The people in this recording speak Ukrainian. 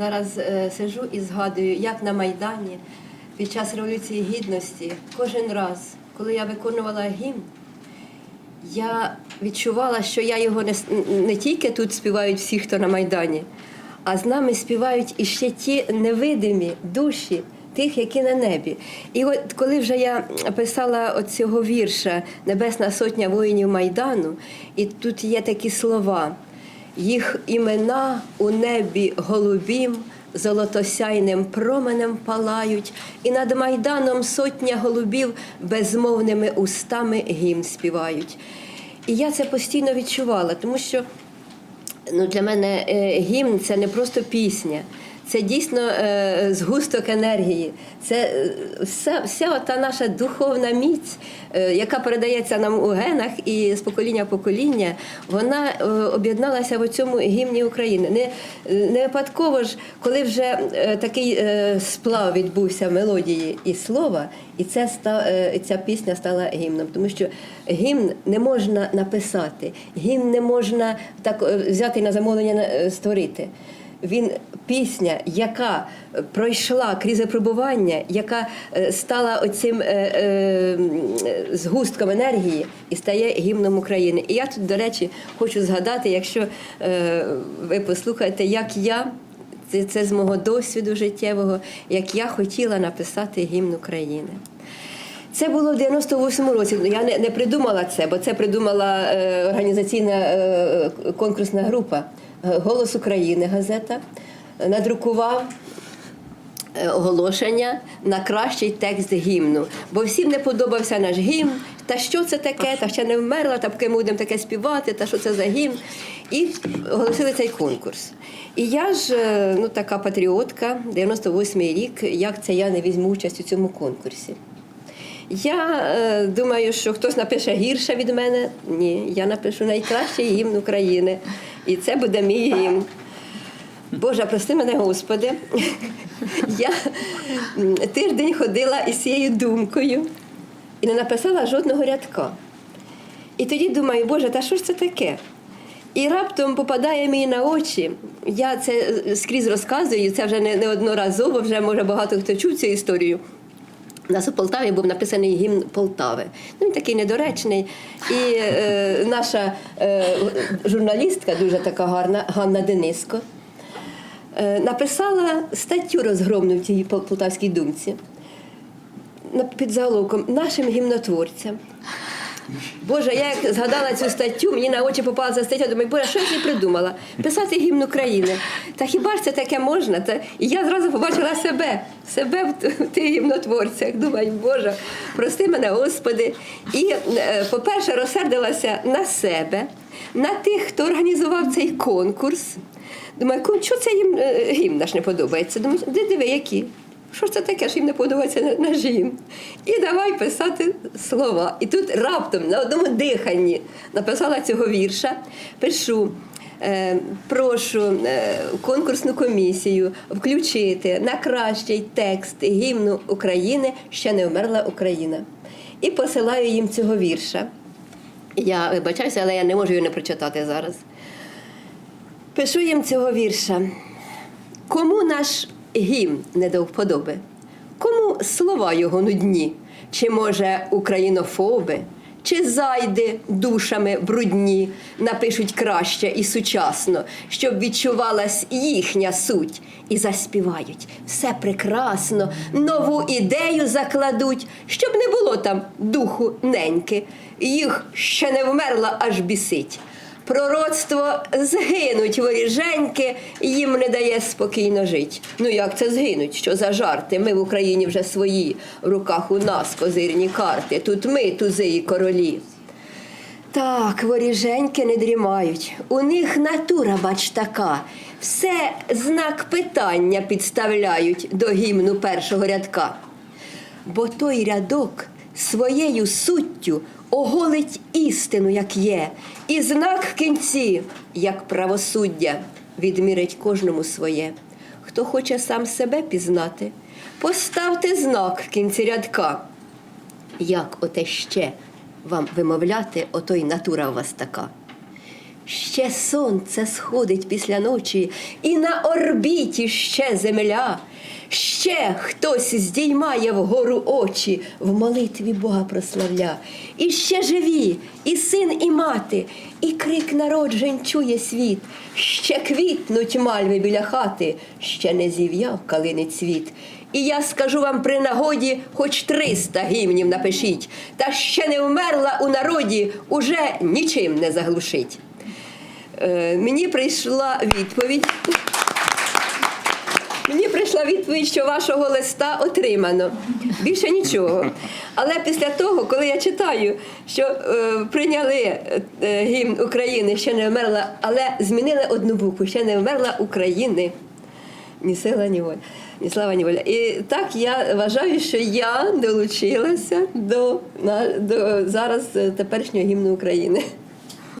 Зараз е, сижу і згадую, як на Майдані під час Революції Гідності кожен раз, коли я виконувала гімн, я відчувала, що я його не, не тільки тут співають всі, хто на Майдані, а з нами співають іще ті невидимі душі тих, які на небі. І от коли вже я писала от цього вірша Небесна сотня воїнів Майдану, і тут є такі слова. Їх імена у небі голубім, золотосяйним променем палають, і над майданом сотня голубів безмовними устами гімн співають. І я це постійно відчувала, тому що ну, для мене е, гімн це не просто пісня. Це дійсно е, згусток енергії, це е, вся, вся та наша духовна міць, е, яка передається нам у генах і з покоління в покоління, вона е, об'єдналася в цьому гімні України. Не, не випадково ж, коли вже е, такий е, сплав відбувся мелодії і слова, і це ста, е, ця пісня стала гімном. Тому що гімн не можна написати, гімн не можна так е, взяти на замовлення е, створити. Він пісня, яка пройшла крізь випробування, яка е, стала оцим е, е, згустком енергії і стає гімном України. І я тут, до речі, хочу згадати, якщо е, ви послухаєте, як я. Це, це з мого досвіду життєвого, як я хотіла написати гімн України. Це було в 98-му році. Ну, Я не, не придумала це, бо це придумала е, організаційна е, конкурсна група Голос України газета. Надрукував е, оголошення на кращий текст гімну. Бо всім не подобався наш гімн. Та що це таке? Та ще не вмерла, та поки ми будемо таке співати, та що це за гімн. І оголосили цей конкурс. І я ж, е, ну така патріотка, 98-й рік, як це я не візьму участь у цьому конкурсі. Я е, думаю, що хтось напише гірше від мене. Ні, я напишу найкращий гімн України. І це буде мій гімн. Боже, прости мене, Господи. Я тиждень ходила із цією думкою і не написала жодного рядка. І тоді думаю, Боже, та що ж це таке? І раптом попадає мені на очі. Я це е, скрізь розказую, це вже не, не одноразово, вже може багато хто чув цю історію. У нас у Полтаві був написаний гімн Полтави. Ну, він такий недоречний. І е, наша е, журналістка, дуже така гарна, Ганна Дениско, е, написала статтю розгромну в цій Пол- полтавській думці під заголовком Нашим гімнотворцям. Боже, я як згадала цю статтю, мені на очі попала стаття, думаю, Боже, що я придумала? Писати гімн України. Та хіба ж це таке можна? Та... І я зразу побачила себе, себе в, тих гімнотворцях. Думаю, Боже, прости мене, Господи. І, е, по-перше, розсердилася на себе, на тих, хто організував цей конкурс. Думаю, «Ку- що це їм е, гімн наш не подобається? Думаю, де диви, які? Що ж це таке, що їм не подобається на- наш? І давай писати слова. І тут раптом на одному диханні написала цього вірша. Пишу. е, Прошу е, конкурсну комісію включити на кращий текст гімну України ще не вмерла Україна. І посилаю їм цього вірша. Я вибачаюся, але я не можу його не прочитати зараз. Пишу їм цього вірша. Кому наш гімн не до вподоби? Кому слова його нудні? Чи може українофоби? Чи зайди душами брудні напишуть краще і сучасно, щоб відчувалась їхня суть, і заспівають все прекрасно, нову ідею закладуть, щоб не було там духу неньки, їх ще не вмерла, аж бісить. Пророцтво згинуть воріженьки, їм не дає спокійно жить. Ну як це згинуть? Що за жарти? Ми в Україні вже свої, в руках у нас козирні карти. Тут ми, тузи і королі. Так, воріженьки не дрімають. У них натура, бач, така. Все знак питання підставляють до гімну першого рядка. Бо той рядок своєю суттю оголить істину, як є, і знак кінці, як правосуддя, відмірить кожному своє. Хто хоче сам себе пізнати, поставте знак кінці рядка. Як оте ще вам вимовляти, ото й натура у вас така. Ще сонце сходить після ночі, і на орбіті ще земля. Ще хтось здіймає вгору очі, в молитві Бога прославля. І ще живі, і син, і мати, і крик народжень чує світ. Ще квітнуть мальви біля хати, ще не зів'яв калини цвіт. І я скажу вам при нагоді, хоч триста гімнів напишіть, та ще не вмерла у народі, уже нічим не заглушить. Е, мені прийшла відповідь. Мені прийшла відповідь, що вашого листа отримано. Більше нічого. Але після того, коли я читаю, що е, прийняли е, гімн України, ще не вмерла, але змінили одну букву, ще не вмерла України. Ні сила, ні воля, ні слава, ні воля. І так я вважаю, що я долучилася до, на, до зараз е, теперішнього гімну України.